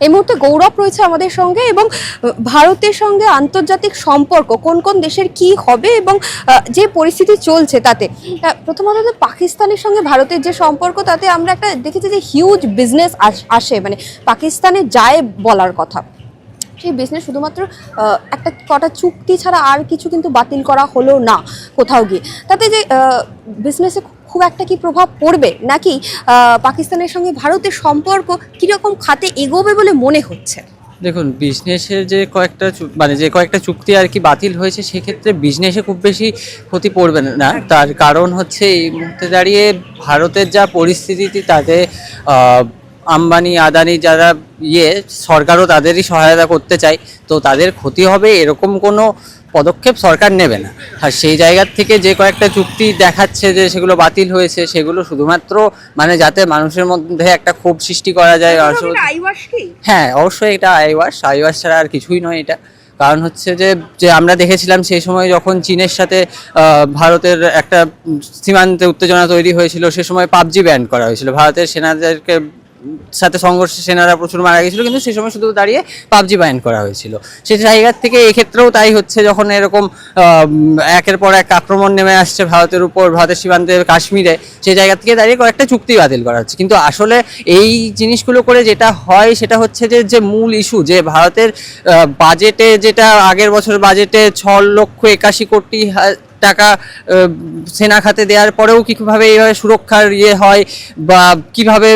এই মুহূর্তে গৌরব রয়েছে আমাদের সঙ্গে এবং ভারতের সঙ্গে আন্তর্জাতিক সম্পর্ক কোন কোন দেশের কি হবে এবং যে পরিস্থিতি চলছে তাতে। প্রথমত পাকিস্তানের সঙ্গে ভারতের যে সম্পর্ক তাতে আমরা একটা দেখেছি যে হিউজ বিজনেস আসে মানে পাকিস্তানে যায় বলার কথা। সেই বিজনেস শুধুমাত্র একটা কটা চুক্তি ছাড়া আর কিছু কিন্তু বাতিল করা হলো না কোথাও গিয়ে। তাতে যে বিজনেসে খুব একটা কি প্রভাব পড়বে? নাকি পাকিস্তানের সঙ্গে ভারতের সম্পর্ক কীরকম খাতে এগোবে বলে মনে হচ্ছে? দেখুন বিজনেসের যে কয়েকটা মানে যে কয়েকটা চুক্তি আর কি বাতিল হয়েছে, সেক্ষেত্রে বিজনেসে খুব বেশি ক্ষতি পড়বে না তার কারণ হচ্ছে এই মুহূর্তে দাঁড়িয়ে ভারতের যা পরিস্থিতি তাতে আম্বানি, আদানি যারা ইয়ে সরকারও তাদেরই সহায়তা করতে চায়। তো তাদের ক্ষতি হবে এরকম কোনো পদক্ষেপ সরকার নেবে না। আর সেই জায়গার থেকে যে কয়েকটা চুক্তি দেখাচ্ছে যে সেগুলো বাতিল হয়েছে সেগুলো শুধুমাত্র মানে যাতে মানুষের মধ্যে একটা ক্ষোভ সৃষ্টি করা যায় হ্যাঁ অবশ্যই এটা আইওয়াস। আইওয়াস ছাড়া আর কিছুই নয় এটা। কারণ হচ্ছে যে যে আমরা দেখেছিলাম সেই সময় যখন চীনের সাথে ভারতের একটা সীমান্তে উত্তেজনা তৈরি হয়েছিল সে সময় পাবজি ব্যান করা হয়েছিল। ভারতের সেনাদেরকে সাথে সংঘর্ষে সেনারা প্রচুর মারা গেছিল, কিন্তু সেই সময় শুধু দাঁড়িয়ে পাবজি ব্যান করা হয়েছিল। সেই জায়গার থেকে এক্ষেত্রেও তাই হচ্ছে যখন এরকম একের পর এক আক্রমণ নেমে আসছে ভারতের উপর, ভারতের সীমান্তে কাশ্মীরে সেই জায়গা থেকে দাঁড়িয়ে কয়েকটা চুক্তি বাতিল করা হচ্ছে। কিন্তু আসলে এই জিনিসগুলো করে যেটা হয়, সেটা হচ্ছে যে যে মূল ইস্যু যে ভারতের বাজেটে যেটা আগের বছর বাজেটে ছ লক্ষ একাশি কোটি টাকা সেনা খাতে দেওয়ার পরেও কীভাবে এইভাবে সুরক্ষার ইয়ে হয় বা কীভাবে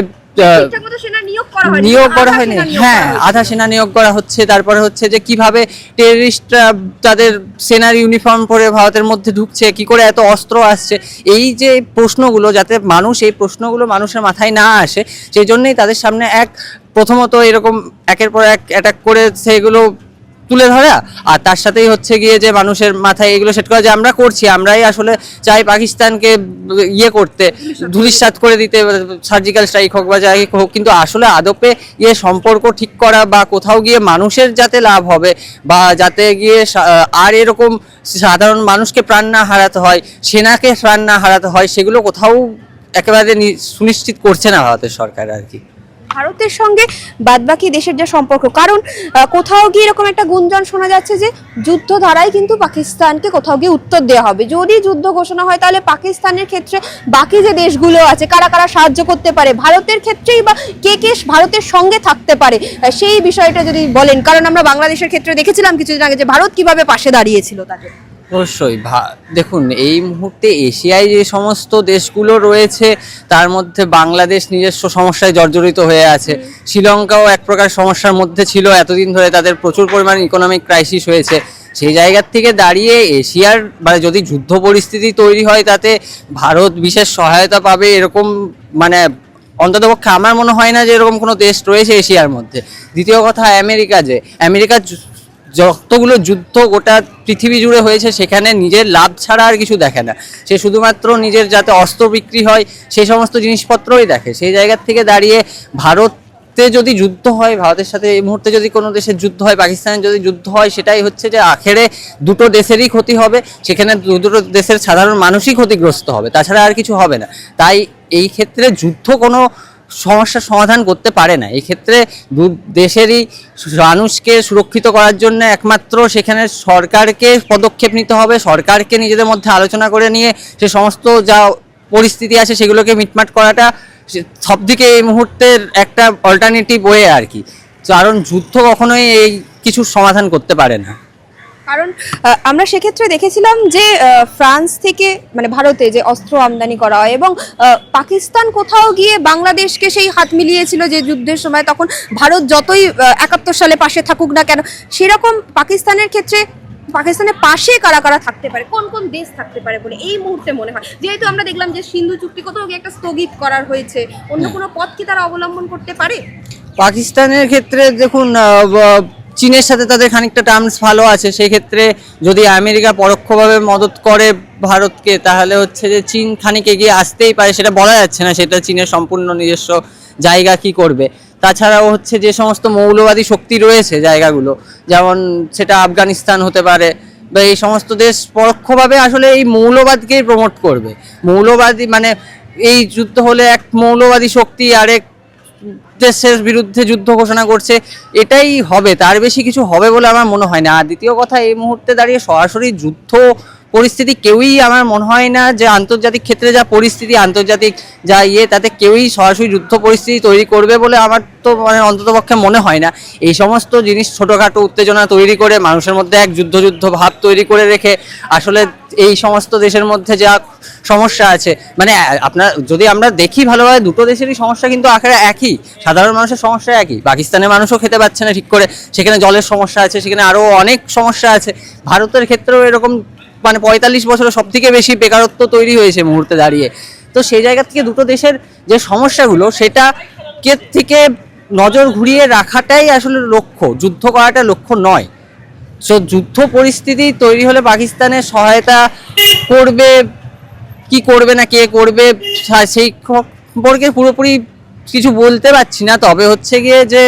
নিয়োগ করা হয়নি। হ্যাঁ আধা সেনা নিয়োগ করা হচ্ছে। তারপরে হচ্ছে যে কীভাবে টেররিস্টরা তাদের সেনার ইউনিফর্ম পরে ভারতের মধ্যে ঢুকছে কি করে এত অস্ত্র আসছে? এই যে প্রশ্নগুলো যাতে মানুষ এই প্রশ্নগুলো মানুষের মাথায় না আসে সেই জন্যই তাদের সামনে এক প্রথমত এরকম একের পর এক অ্যাটাক করে সেগুলো তুলে ধরা। আর তার সাথেই হচ্ছে গিয়ে যে মানুষের মাথায় এগুলো সেট করা যে আমরা করছি, আমরাই আসলে চাই পাকিস্তানকে ইয়ে করতে ধুলিস্বাত করে দিতে সার্জিক্যাল স্ট্রাইক হোক বা যাই হোক, কিন্তু আসলে আদপে ইয়ে সম্পর্ক ঠিক করা বা কোথাও গিয়ে মানুষের যাতে লাভ হবে বা যাতে গিয়ে আর এরকম সাধারণ মানুষকে প্রাণ না হারাতে হয়, সেনাকে প্রাণ না হারাতে হয়, সেগুলো কোথাও একেবারে সুনিশ্চিত করছে না ভারতের সরকার আর কি। ভারতের সঙ্গে বাদবাকি দেশের যে সম্পর্ক। কারণ কোথাও গিয়ে এরকম একটা গুঞ্জন শোনা যাচ্ছে যে যুদ্ধ ধারায় কিন্তু পাকিস্তানকে কোথাও গিয়ে উত্তর দেওয়া হবে। যদি যুদ্ধ ঘোষণা হয়, তাহলে পাকিস্তানের ক্ষেত্রে বাকি যে দেশগুলো আছে, কারা কারা সাহায্য করতে পারে? ভারতের ক্ষেত্রেই বা কে কে ভারতের সঙ্গে থাকতে পারে? সেই বিষয়টা যদি বলেন, কারণ আমরা বাংলাদেশের ক্ষেত্রে দেখেছিলাম কিছুদিন আগে যে, ভারত কীভাবে পাশে দাঁড়িয়েছিল তাদের। অবশ্যই। ভা- দেখুন এই মুহূর্তে এশিয়ায় যে সমস্ত দেশগুলো রয়েছে তার মধ্যে বাংলাদেশ নিজস্ব সমস্যায় জর্জরিত হয়ে আছে। শ্রীলঙ্কাও এক প্রকার সমস্যার মধ্যে ছিল। এতদিন ধরে তাদের প্রচুর পরিমাণ ইকোনমিক ক্রাইসিস হয়েছে। সেই জায়গার থেকে দাঁড়িয়ে এশিয়ার মানে যদি যুদ্ধ পরিস্থিতি তৈরি হয় তাতে ভারত বিশেষ সহায়তা পাবে এরকম মানে অন্ততপক্ষে আমার মনে হয় না যে এরকম কোনো দেশ রয়েছে এশিয়ার মধ্যে। দ্বিতীয় কথা আমেরিকা যে আমেরিকা যতগুলো যুদ্ধ গোটা পৃথিবী জুড়ে হয়েছে, সেখানে নিজের লাভ ছাড়া আর কিছু দেখে না। সে শুধুমাত্র নিজের যাতে অস্ত্র বিক্রি হয় সেই সমস্ত জিনিসপত্রই দেখে। সেই জায়গার থেকে দাঁড়িয়ে ভারতে যদি যুদ্ধ হয়, ভারতের সাথে এই মুহূর্তে যদি কোনো দেশের যুদ্ধ হয় পাকিস্তানের যদি যুদ্ধ হয়, সেটাই হচ্ছে যে আখেরে দুটো দেশেরই ক্ষতি হবে, সেখানে দুটো দেশের সাধারণ মানুষই ক্ষতিগ্রস্ত হবে। তাছাড়া আর কিছু হবে না। তাই এই ক্ষেত্রে যুদ্ধ কোনো সমস্যার সমাধান করতে পারে না। এই ক্ষেত্রে দু দেশেরই মানুষকে সুরক্ষিত করার জন্য একমাত্র সেখানে সরকারকে পদক্ষেপ নিতে হবে। সরকারকে নিজেদের মধ্যে আলোচনা করে নিয়ে সে সমস্ত যা পরিস্থিতি আছে সেগুলোকে মিটমাট করাটা সব দিকে এই মুহূর্তের একটা অল্টারনেটিভ ওয়ে আর কি। কারণ যুদ্ধ কখনোই এই কিছুর সমাধান করতে পারে না। কারণ আমরা সেক্ষেত্রে দেখেছিলাম যে ফ্রান্স থেকে মানে ভারতে যে অস্ত্র আমদানি করা হয় এবং পাকিস্তান কোথাও গিয়ে বাংলাদেশকে সেই হাত মিলিয়েছিল যে যুদ্ধের সময় তখন ভারত যতই একাত্তর সালে পাশে থাকুক না কেন, সেরকম পাকিস্তানের ক্ষেত্রে, পাকিস্তানের পাশে কারা কারা থাকতে পারে, কোন কোন দেশ থাকতে পারে বলে এই মুহূর্তে মনে হয়? যেহেতু আমরা দেখলাম যে সিন্ধু চুক্তি কোথাও গিয়ে একটা স্থগিত করার হয়েছে, অন্য কোনো পথ কি তারা অবলম্বন করতে পারে? পাকিস্তানের ক্ষেত্রে দেখুন চীনের সাথে তাদের খানিকটা টার্মস ভালো আছে সেই ক্ষেত্রে যদি আমেরিকা পরোক্ষভাবে মদত করে ভারতকে, তাহলে হচ্ছে যে চীন খানিক এগিয়ে আসতেই পারে, সেটা বলা যাচ্ছে না, সেটা চীনের সম্পূর্ণ নিজস্ব জায়গা কি করবে। তাছাড়াও হচ্ছে যে সমস্ত মৌলবাদী শক্তি রয়েছে জায়গাগুলো, যেমন সেটা আফগানিস্তান হতে পারে, বা এই সমস্ত দেশ পরোক্ষভাবে আসলে এই মৌলবাদকেই প্রমোট করবে। মৌলবাদী মানে এই যুদ্ধ হলে এক মৌলবাদী শক্তি আরেক দেশের বিরুদ্ধে যুদ্ধ ঘোষণা করছে, এটাই হবে, তার বেশি কিছু হবে বলে আমার মনে হয় না। আর দ্বিতীয় কথা, এই মুহূর্তে দাঁড়িয়ে সরাসরি যুদ্ধ পরিস্থিতি কেউই আমার মনে হয় না যে আন্তর্জাতিক ক্ষেত্রে যা পরিস্থিতি, আন্তর্জাতিক যা ইয়ে তাতে কেউই সরাসরি যুদ্ধ পরিস্থিতি তৈরি করবে বলে আমার তো মানে অন্ততপক্ষে মনে হয় না। এই সমস্ত জিনিস ছোটোখাটো উত্তেজনা তৈরি করে, মানুষের মধ্যে এক যুদ্ধ যুদ্ধ ভাব তৈরি করে রেখে আসলে এই সমস্ত দেশের মধ্যে যা সমস্যা আছে মানে আপনার যদি আমরা দেখি ভালোভাবে, দুটো দেশেরই সমস্যা কিন্তু আখেরে একই। সাধারণ মানুষের সমস্যা একই। পাকিস্তানের মানুষও খেতে পাচ্ছে না ঠিক করে। সেখানে জলের সমস্যা আছে, সেখানে আরও অনেক সমস্যা আছে। ভারতের ক্ষেত্রেও এরকম মানে পঁয়তাল্লিশ বছরে সব থেকে বেশি বেকারত্ব তৈরি হয়েছে মুহূর্তে দাঁড়িয়ে। তো সেই জায়গা থেকে দুটো দেশের যে সমস্যাগুলো, সেটা কে থেকে নজর ঘুরিয়ে রাখাটাই আসলে লক্ষ্য, যুদ্ধ করাটা লক্ষ্য নয়। সো যুদ্ধ পরিস্থিতি তৈরি হলে পাকিস্তানের সহায়তা করবে, কি করবে না কে করবে সেই সম্পর্কে পুরোপুরি কিছু বলতে পারছি না। তবে হচ্ছে গিয়ে যে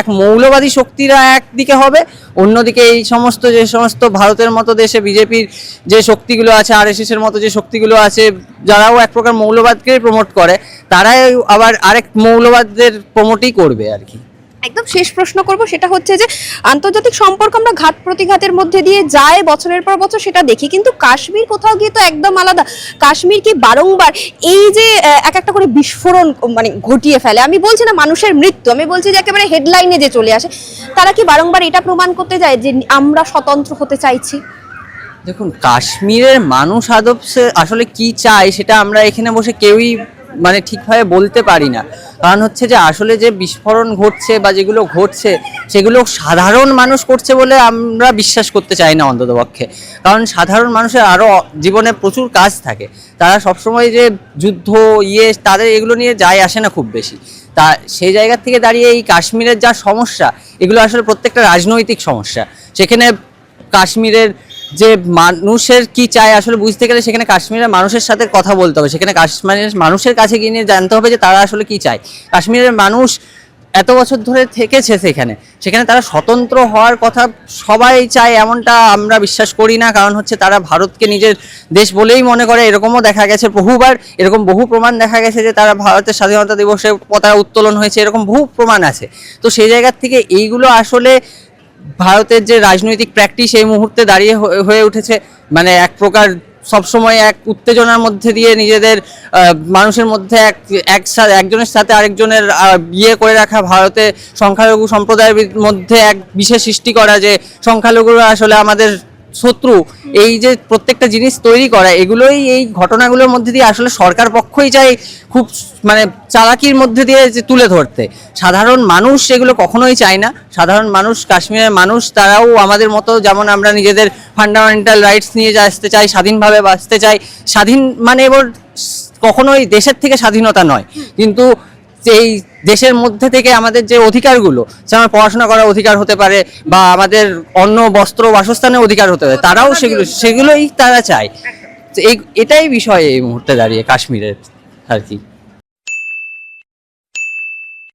এক মৌলবাদী শক্তিরা একদিকে হবে, অন্যদিকে এই সমস্ত যে সমস্ত ভারতের মতো দেশে বিজেপির যে শক্তিগুলো আছে আর এর মতো যে শক্তিগুলো আছে, যারাও এক প্রকার মৌলবাদকেই প্রমোট করে, তারাই আবার আরেক মৌলবাদদের প্রমোটই করবে আর কি। একদম শেষ প্রশ্ন করব, সেটা হচ্ছে যে আন্তর্জাতিক সম্পর্ক আমরা ঘাত প্রতিঘাতের মধ্যে দিয়ে যায়, বছরের পর বছর সেটা দেখি, কিন্তু কাশ্মীর কোথাও গিয়ে তো একদম আলাদা। কাশ্মীর কি বারংবার এই যে এক একটা করে বিস্ফোরণ মানে ঘটিয়ে ফেলে। আমি বলছি না মানুষের মৃত্যু, আমি বলছি যে একেবারে হেডলাইনে যে চলে আসে, তারা কি বারংবার এটা প্রমাণ করতে যায় যে আমরা স্বতন্ত্র হতে চাইছি? দেখুন, কাশ্মীরের মানুষ আদবসে আসলে কি চায়, সেটা আমরা এখানে বসে কেউই মানে ঠিকভাবে বলতে পারি না। কারণ হচ্ছে যে আসলে যে বিস্ফোরণ ঘটছে বা যেগুলো ঘটছে, সেগুলো সাধারণ মানুষ করছে বলে আমরা বিশ্বাস করতে চাই না অন্ততপক্ষে। কারণ সাধারণ মানুষের আরও জীবনে প্রচুর কাজ থাকে। তারা সবসময় যে যুদ্ধ ইয়ে তাদের এগুলো নিয়ে যায় আসে না খুব বেশি। তা সেই জায়গা থেকে দাঁড়িয়ে এই কাশ্মীরের যা সমস্যা, এগুলো আসলে প্রত্যেকটা রাজনৈতিক সমস্যা। সেখানে কাশ্মীরের যে মানুষের কি চায় আসলে বুঝতে গেলে সেখানে কাশ্মীরের মানুষের সাথে কথা বলতে হবে। সেখানে কাশ্মীরের মানুষের কাছে গিয়ে নিয়ে জানতে হবে যে তারা আসলে কি চায়। কাশ্মীরের মানুষ এত বছর ধরে থেকেছে সেখানে। সেখানে তারা স্বতন্ত্র হওয়ার কথা সবাই চায় এমনটা আমরা বিশ্বাস করি না। কারণ হচ্ছে তারা ভারতকে নিজের দেশ বলেই মনে করে। এরকমও দেখা গেছে বহুবার। এরকম বহু প্রমাণ দেখা গেছে যে তারা ভারতের স্বাধীনতা দিবসে পতাকা উত্তোলন হয়েছে। এরকম বহু প্রমাণ আছে। তো সেই জায়গার থেকে এইগুলো আসলে ভারতের যে রাজনৈতিক প্র্যাকটিস এই মুহূর্তে দাঁড়িয়ে হয়ে- উঠেছে মানে এক প্রকার সবসময় এক উত্তেজনার মধ্যে দিয়ে নিজেদের মানুষের মধ্যে এক এক সা- একজনের সাথে আরেকজনের বিয়ে করে রাখা, ভারতে সংখ্যালঘু সম্প্রদায়ের মধ্যে এক বিশেষ সৃষ্টি করা যে সংখ্যালঘুরা আসলে আমাদের শত্রু, এই যে প্রত্যেকটা জিনিস তৈরি করা, এগুলোই এই ঘটনাগুলোর মধ্যে দিয়ে আসলে সরকার পক্ষই চাই খুব মানে চালাকির মধ্যে দিয়ে যে তুলে ধরতে। সাধারণ মানুষ এগুলো কখনোই চায় না। সাধারণ মানুষ, কাশ্মীরের মানুষ, তারাও আমাদের মতো যেমন আমরা নিজেদের ফান্ডামেন্টাল রাইটস নিয়ে আসতে চাই, স্বাধীনভাবে বাঁচতে চাই। স্বাধীন মানে এবার কখনোই দেশের থেকে স্বাধীনতা নয়। কিন্তু এই দেশের মধ্যে থেকে আমাদের যে অধিকারগুলো যেমন পড়াশোনা করার অধিকার হতে পারে বা আমাদের অন্য বস্ত্র বাসস্থানের অধিকার হতে পারে তারাও সেগুলো সেগুলোই তারা চায়। তো এই এটাই বিষয় এই মুহূর্তে দাঁড়িয়ে কাশ্মীরের আর কি।